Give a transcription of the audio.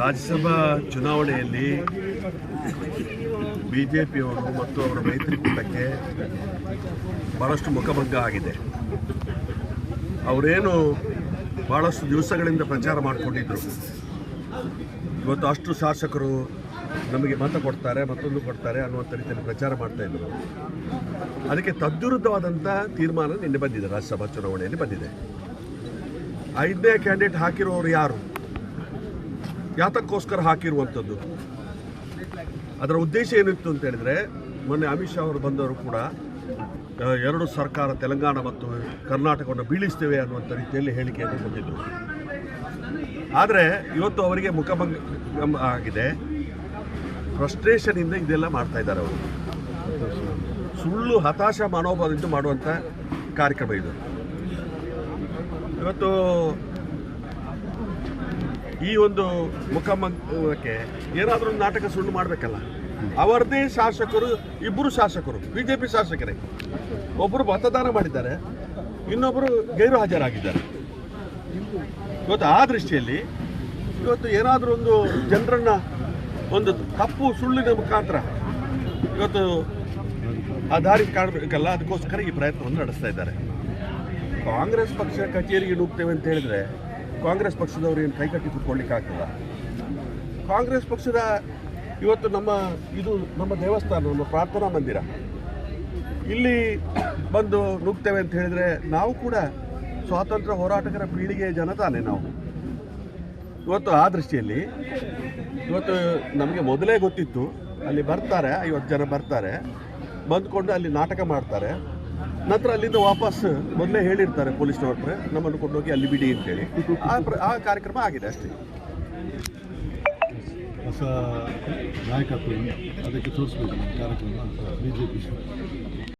ರಾಜ್ಯಸಭಾ ಚುನಾವಣೆಯಲ್ಲಿ ಪಿಯವರು ಮತ್ತು ಅವರ ಮೈತ್ರಿಕೂಟಕ್ಕೆ ಭಾಳಷ್ಟು ಮುಖಭಂಗ ಆಗಿದೆ. ಅವರೇನು ಭಾಳಷ್ಟು ದಿವಸಗಳಿಂದ ಪ್ರಚಾರ ಮಾಡಿಕೊಂಡಿದ್ದರು ಇವತ್ತು ಅಷ್ಟು ಶಾಸಕರು ನಮಗೆ ಮತ ಕೊಡ್ತಾರೆ, ಮತ್ತೊಂದು ಕೊಡ್ತಾರೆ ಅನ್ನುವಂಥ ರೀತಿಯಲ್ಲಿ ಪ್ರಚಾರ ಮಾಡ್ತಾ ಇದ್ದರು ಅದಕ್ಕೆ ತದ್ವಿರುದ್ಧವಾದಂಥ ತೀರ್ಮಾನ ನಿನ್ನೆ ಬಂದಿದೆ, ರಾಜ್ಯಸಭಾ ಚುನಾವಣೆಯಲ್ಲಿ ಬಂದಿದೆ. ಐದನೇ ಕ್ಯಾಂಡಿಡೇಟ್ ಹಾಕಿರೋರು ಯಾರು? ಯಾತಕ್ಕೋಸ್ಕರ ಹಾಕಿರುವಂಥದ್ದು ಅದರ ಉದ್ದೇಶ ಏನಿತ್ತು ಅಂತ ಹೇಳಿದ್ರೆ, ಮೊನ್ನೆ ಅಮಿತ್ ಶಾ ಅವರು ಬಂದವರು ಕೂಡ ಎರಡು ಸರ್ಕಾರ, ತೆಲಂಗಾಣ ಮತ್ತು ಕರ್ನಾಟಕವನ್ನು ಬೀಳಿಸ್ತೇವೆ ಅನ್ನುವಂಥ ರೀತಿಯಲ್ಲಿ ಹೇಳಿಕೆಯನ್ನು ಕೊಟ್ಟಿದ್ದರು ಆದರೆ ಇವತ್ತು ಅವರಿಗೆ ಮುಖಭಂಗ ಆಗಿದೆ. ಫ್ರಸ್ಟ್ರೇಷನಿಂದ ಇದೆಲ್ಲ ಮಾಡ್ತಾ ಇದ್ದಾರೆ ಅವರು. ಸುಳ್ಳು ಹತಾಶ ಮನೋಭಾವದಿಂದ ಮಾಡುವಂಥ ಕಾರ್ಯಕ್ರಮ ಇದು. ಇವತ್ತು ಈ ಒಂದು ಮುಖಮಕ್ಕೆ ಏನಾದರೂ ಒಂದು ನಾಟಕ ಸುಳ್ಳು ಮಾಡಬೇಕಲ್ಲ. ಅವರದೇ ಶಾಸಕರು ಇಬ್ಬರು ಶಾಸಕರು ಬಿ ಜೆ ಪಿ ಶಾಸಕರೇ. ಒಬ್ಬರು ಮತದಾನ ಮಾಡಿದ್ದಾರೆ ಇನ್ನೊಬ್ಬರು ಗೈರು ಹಾಜರಾಗಿದ್ದಾರೆ ಇವತ್ತು ಆ ದೃಷ್ಟಿಯಲ್ಲಿ ಇವತ್ತು ಏನಾದರೂ ಒಂದು ಜನರನ್ನ ಒಂದು ತಪ್ಪು ಸುಳ್ಳಿನ ಮುಖಾಂತರ ಇವತ್ತು ಆ ದಾರಿ ಕಾಣಬೇಕಲ್ಲ, ಅದಕ್ಕೋಸ್ಕರ ಈ ಪ್ರಯತ್ನವನ್ನು ನಡೆಸ್ತಾ ಇದ್ದಾರೆ. ಕಾಂಗ್ರೆಸ್ ಪಕ್ಷ ಕಚೇರಿಗೆ ನುಗ್ತೇವೆ ಅಂತ ಹೇಳಿದ್ರೆ ಕಾಂಗ್ರೆಸ್ ಪಕ್ಷದವರು ಏನು ಕೈಕಟ್ಟಿ ಕುತ್ಕೊಳ್ಳಿಕ್ಕೆ ಆಗ್ತದ? ಕಾಂಗ್ರೆಸ್ ಪಕ್ಷದ ಇವತ್ತು ನಮ್ಮ ಇದು ನಮ್ಮ ದೇವಸ್ಥಾನ, ನಮ್ಮ ಪ್ರಾರ್ಥನಾ ಮಂದಿರ. ಇಲ್ಲಿ ಬಂದು ನುಗ್ತೇವೆ ಅಂತ ಹೇಳಿದ್ರೆ ನಾವು ಕೂಡ ಸ್ವಾತಂತ್ರ್ಯ ಹೋರಾಟಗಾರ ಪೀಳಿಗೆಯ ಜನ ತಾನೆ ನಾವು. ಇವತ್ತು ಆ ದೃಷ್ಟಿಯಲ್ಲಿ, ಇವತ್ತು ನಮಗೆ ಮೊದಲೇ ಗೊತ್ತಿತ್ತು, ಅಲ್ಲಿ ಬರ್ತಾರೆ, ಐವತ್ತು ಜನ ಬರ್ತಾರೆ, ಬಂದ್ಕೊಂಡು ಅಲ್ಲಿ ನಾಟಕ ಮಾಡ್ತಾರೆ. ನಂತರ ಅಲ್ಲಿಂದ ವಾಪಸ್ ಮೊದಲೇ ಹೇಳಿರ್ತಾರೆ ಪೊಲೀಸ್ನವ್ರ ನಮ್ಮನ್ನು ಕೊಂಡೋಗಿ ಅಲ್ಲಿ ಬಿಡಿ ಅಂತೇಳಿ. ಆ ಕಾರ್ಯಕ್ರಮ ಆಗಿದೆ ಅಷ್ಟೇ. ಹೊಸ ನಾಯಕತ್ವ ಅದಕ್ಕೆ ತೋರಿಸ್ಬೇಕು ಕಾರ್ಯಕ್ರಮ ಬಿಜೆಪಿ.